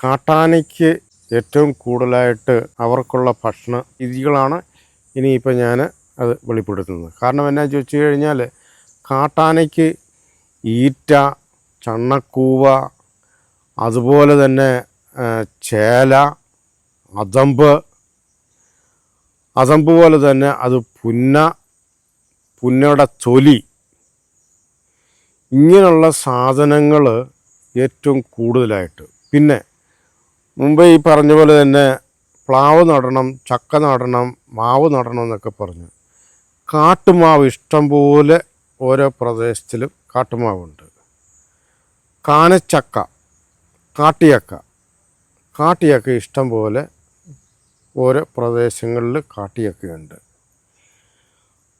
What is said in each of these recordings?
കാട്ടാനയ്ക്ക് ഏറ്റവും കൂടുതലായിട്ട് അവർക്കുള്ള ഭക്ഷണ രീതികളാണ് ഇനിയിപ്പോൾ ഞാൻ അത് വെളിപ്പെടുത്തുന്നത്. കാരണം എന്നാ ചോദിച്ചു കഴിഞ്ഞാൽ കാട്ടാനയ്ക്ക് ഈറ്റ ചണ്ണക്കൂവ അതുപോലെ തന്നെ ചേല അതമ്പ് അതമ്പ് പോലെ തന്നെ അത് പുന്ന പുന്നയുടെ തൊലി ഇങ്ങനെയുള്ള സാധനങ്ങൾ ഏറ്റവും കൂടുതലായിട്ട്. പിന്നെ മുമ്പ് ഈ പറഞ്ഞ പോലെ തന്നെ പ്ലാവ് നടണം ചക്ക നടണം മാവ് നടണം എന്നൊക്കെ പറഞ്ഞു. കാട്ടുമാവ് ഇഷ്ടംപോലെ ഓരോ പ്രദേശത്തിലും കാട്ടുമാവുണ്ട്. കാനച്ചക്ക കാട്ടിയക്ക കാട്ടിയക്ക ഇഷ്ടംപോലെ ഓരോ പ്രദേശങ്ങളിൽ കാട്ടിയക്കയുണ്ട്.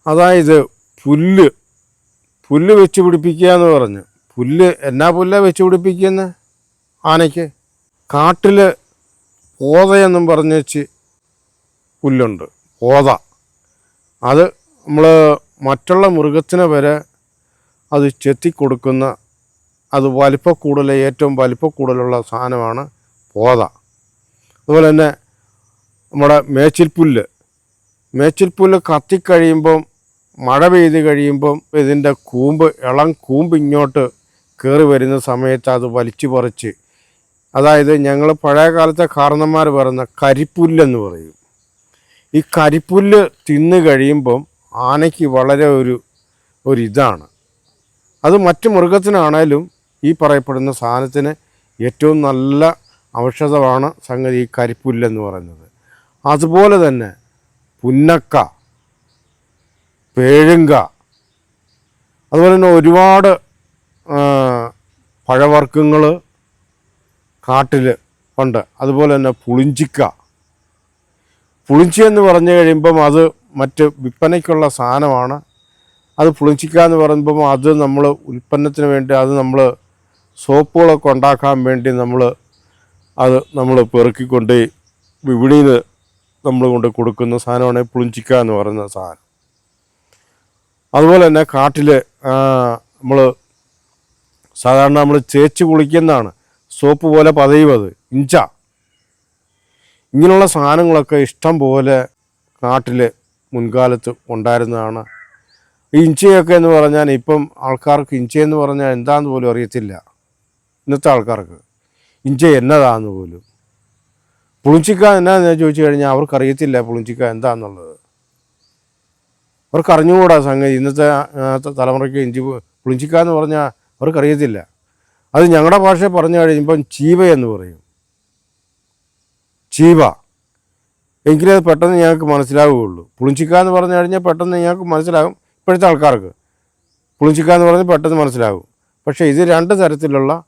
അതായത് പുല്ല് പുല്ല് വെച്ച് പിടിപ്പിക്കുക എന്ന് പറഞ്ഞു. പുല്ല് എന്നാ പുല്ല വെച്ച് പിടിപ്പിക്കുന്നത് ആനയ്ക്ക്? കാട്ടിൽ പോതയെന്നും പറഞ്ഞു വെച്ച് പുല്ലുണ്ട്. പോത അത് നമ്മൾ മറ്റുള്ള മൃഗത്തിന് വരെ അത് ചെത്തിക്കൊടുക്കുന്ന അത് വലിപ്പക്കൂടുതൽ ഏറ്റവും വലിപ്പക്കൂടുതലുള്ള സാധനമാണ് പോത അതുപോലെ തന്നെ നമ്മുടെ മേച്ചിൽപ്പുല്ല്. മേച്ചിൽപ്പുല്ല് കത്തിക്കഴിയുമ്പം മഴ പെയ്ത് കഴിയുമ്പം ഇതിന്റെ കൂമ്പ് ഇളം കൂമ്പ് ഇങ്ങോട്ട് കയറി വരുന്ന സമയത്ത് അത് വലിച്ചു പറിച്ച് അതായത് ഞങ്ങൾ പഴയ കാലത്തെ കാരണന്മാർ പറയുന്ന കരിപ്പുല്ലെന്ന് പറയും. ഈ കരിപ്പുല്ല് തിന്നു കഴിയുമ്പം ആനയ്ക്ക് വളരെ ഒരു ഒരിതാണ്. അത് മറ്റു മൃഗത്തിനാണേലും ഈ പറയപ്പെടുന്ന സാധനത്തിന് ഏറ്റവും നല്ല ഔഷധമാണ് സംഗതി ഈ കരിപ്പുല്ലെന്ന് പറയുന്നത്. അതുപോലെ തന്നെ പുന്നക്ക പേഴുങ്ക അതുപോലെ തന്നെ ഒരുപാട് പഴവർഗങ്ങൾ കാട്ടിൽ ഉണ്ട്. അതുപോലെ തന്നെ പുളിഞ്ചിക്ക. പുളിഞ്ചി എന്ന് പറഞ്ഞു കഴിയുമ്പം അത് മറ്റ് വിൽപ്പനയ്ക്കുള്ള സാധനമാണ്. അത് പുളിഞ്ചിക്ക എന്ന് പറയുമ്പം അത് നമ്മൾ ഉൽപ്പന്നത്തിന് വേണ്ടി അത് നമ്മൾ സോപ്പുകളൊക്കെ ഉണ്ടാക്കാൻ വേണ്ടി നമ്മൾ അത് നമ്മൾ പെറുക്കിക്കൊണ്ട് വിപണിയിൽ നമ്മൾ കൊണ്ട് കൊടുക്കുന്ന സാധനമാണ് പുളിഞ്ചിക്ക എന്ന് പറയുന്ന സാധനം. അതുപോലെ തന്നെ കാട്ടിൽ നമ്മൾ സാധാരണ നമ്മൾ ചേച്ചി കുളിക്കുന്നതാണ്. സോപ്പ് പോലെ പതയും അത്. ഇഞ്ച. ഇങ്ങനെയുള്ള സാധനങ്ങളൊക്കെ ഇഷ്ടം പോലെ നാട്ടിൽ മുൻകാലത്ത് ഉണ്ടായിരുന്നതാണ്. ഈ ഇഞ്ചയൊക്കെ എന്ന് പറഞ്ഞാൽ ഇപ്പം ആൾക്കാർക്ക് ഇഞ്ചയെന്ന് പറഞ്ഞാൽ എന്താന്ന് പോലും അറിയത്തില്ല. ഇന്നത്തെ ആൾക്കാർക്ക്. ഇഞ്ച എന്നതാന്ന് പോലും. പുളിഞ്ചിക്ക എന്നാന്ന് ചോദിച്ചു കഴിഞ്ഞാൽ അവർക്കറിയത്തില്ല പുളിഞ്ചിക്ക എന്താന്നുള്ളത്. അവർക്കറിഞ്ഞുകൂടാ സംഗതി. ഇന്നത്തെ തലമുറയ്ക്ക് ഇഞ്ചി പുളിഞ്ചിക്ക എന്ന് പറഞ്ഞാൽ അവർക്കറിയത്തില്ല. അത് ഞങ്ങളുടെ ഭാഷ പറഞ്ഞു കഴിയുമ്പം ചീവ എന്ന് പറയും. ചീവ. എങ്കിലേ അത് പെട്ടെന്ന് ഞങ്ങൾക്ക് മനസ്സിലാവുകയുള്ളൂ. പുളിഞ്ചിക്ക എന്ന് പറഞ്ഞു കഴിഞ്ഞാൽ പെട്ടെന്ന് ഞങ്ങൾക്ക് മനസ്സിലാകും ഇപ്പോഴത്തെ ആൾക്കാർക്ക്. പുളിഞ്ചിക്ക എന്ന് പറഞ്ഞാൽ പെട്ടെന്ന് മനസ്സിലാകും. പക്ഷേ ഇത് രണ്ട് തരത്തിലുള്ള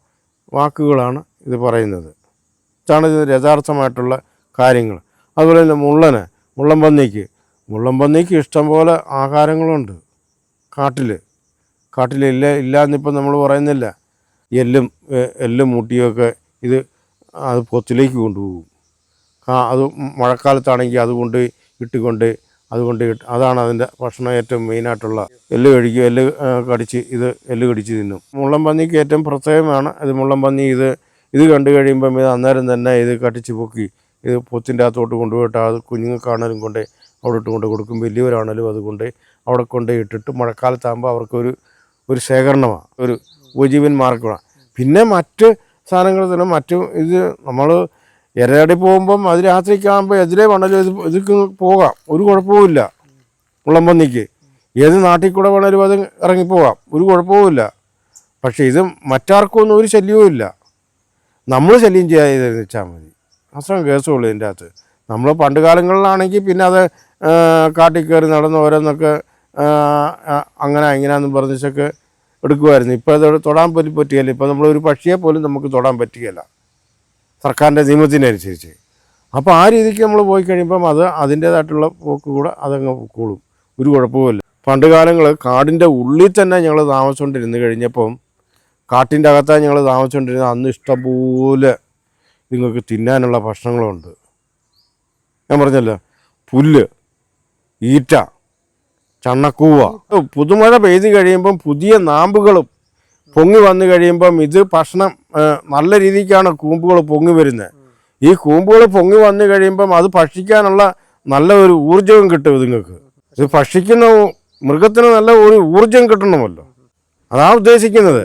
വാക്കുകളാണ് ഇത് പറയുന്നത്. ഇതാണ് ഇത് യഥാർത്ഥമായിട്ടുള്ള കാര്യങ്ങൾ. അതുപോലെ തന്നെ മുള്ളന് മുള്ളൻ പന്നിക്ക് മുള്ളൻ പന്നിക്ക് ഇഷ്ടംപോലെ ആഹാരങ്ങളുണ്ട്. കാട്ടിൽ കാട്ടിലില്ല ഇല്ല എന്നിപ്പം നമ്മൾ പറയുന്നില്ല. എല്ലും എല്ലും മുട്ടിയൊക്കെ ഇത് അത് പൊത്തിലേക്ക് കൊണ്ടുപോകും. അത് മഴക്കാലത്താണെങ്കിൽ അതുകൊണ്ട് ഇട്ടുകൊണ്ട് അതുകൊണ്ട് അതാണ് അതിന്റെ ഭക്ഷണം ഏറ്റവും മെയിനായിട്ടുള്ള. എല്ല് കഴിക്കും എല്ല് കടിച്ച് ഇത് എല്ല് കടിച്ച് തിന്നും. മുള്ളം പന്നിക്ക് ഏറ്റവും പ്രത്യേകമാണ് ഇത് മുള്ളം പന്നി ഇത് ഇത് കണ്ടു കഴിയുമ്പം ഇത് അന്നേരം തന്നെ ഇത് കടിച്ച് പൊക്കി ഇത് പൊത്തിന്റെ അകത്തോട്ട് കൊണ്ടുപോയിട്ട് അത് കുഞ്ഞുങ്ങൾക്കാണേലും കൊണ്ട് അവിടെ ഇട്ട് കൊണ്ട് കൊടുക്കും. വലിയവരാണേലും അതുകൊണ്ട് അവിടെ കൊണ്ട് ഇട്ടിട്ട് മഴക്കാലത്താകുമ്പോൾ അവർക്കൊരു ഒരു ശേഖരണമാണ്. ഒരു ഉപജീവൻ മാർഗമാണ് പിന്നെ മറ്റ് സാധനങ്ങൾ തന്നെ മറ്റു ഇത് നമ്മൾ ഇരയാടി പോകുമ്പം അത് രാത്രിക്കാകുമ്പോൾ എതിരെ വേണമെങ്കിലും ഇത് ഇതിക്ക് പോകാം. ഒരു കുഴപ്പവുമില്ല ഉള്ളംപന്നിക്ക്. ഏത് നാട്ടിൽ കൂടെ വേണമെങ്കിലും അത് ഇറങ്ങിപ്പോകാം ഒരു കുഴപ്പവുമില്ല പക്ഷേ ഇത് മറ്റാർക്കും ഒന്നും ഒരു ശല്യവും ഇല്ല. നമ്മൾ ശല്യം ചെയ്യാതെ വെച്ചാൽ മതി. അത്രയും കേസുള്ളൂ ഇതിന്റെ അകത്ത്. നമ്മൾ പണ്ട് കാലങ്ങളിലാണെങ്കിൽ പിന്നെ അത് കാട്ടിൽ കയറി നടന്ന് ഓരോന്നൊക്കെ അങ്ങനെ ഇങ്ങനെയാണെന്ന് പറഞ്ഞിട്ടൊക്കെ എടുക്കുമായിരുന്നു ഇപ്പോൾ അത് തൊടാൻ പോലും പറ്റുകയില്ല. ഇപ്പോൾ നമ്മളൊരു പക്ഷിയെ പോലും നമുക്ക് തൊടാൻ പറ്റുകയില്ല. സർക്കാരിന്റെ നിയമത്തിനനുസരിച്ച്. അപ്പോൾ ആ രീതിക്ക് നമ്മൾ പോയി കഴിയുമ്പം അത് അതിന്റേതായിട്ടുള്ള പോക്ക് കൂടെ അതങ്ങ് കൂടും. ഒരു കുഴപ്പവുമില്ല പണ്ട് കാലങ്ങൾ കാടിന്റെ ഉള്ളിൽ തന്നെ ഞങ്ങൾ താമസിച്ചുകൊണ്ടിരുന്ന് കഴിഞ്ഞപ്പം കാട്ടിന്റെ അകത്താണ് ഞങ്ങൾ താമസിച്ചുകൊണ്ടിരുന്നത് അന്ന് ഇഷ്ടംപോലെ നിങ്ങൾക്ക് തിന്നാനുള്ള ഭക്ഷണങ്ങളുണ്ട്. ഞാൻ പറഞ്ഞല്ലോ. പുല്ല് ഈറ്റ ചണ്ണക്കൂവ. പുതുമഴ പെയ്തു കഴിയുമ്പം പുതിയ നാമ്പുകളും പൊങ്ങി വന്നു കഴിയുമ്പം ഇത് ഭക്ഷണം നല്ല രീതിക്കാണ് കൂമ്പുകൾ പൊങ്ങി വരുന്നത്. ഈ കൂമ്പുകൾ പൊങ്ങി വന്നു കഴിയുമ്പം അത് ഭക്ഷിക്കാനുള്ള നല്ല ഒരു ഊർജവും കിട്ടും ഇതുങ്ങൾക്ക്. ഇത് ഭക്ഷിക്കുന്ന മൃഗത്തിന് നല്ല ഒരു ഊർജം കിട്ടണമല്ലോ. അതാണ് ഉദ്ദേശിക്കുന്നത്.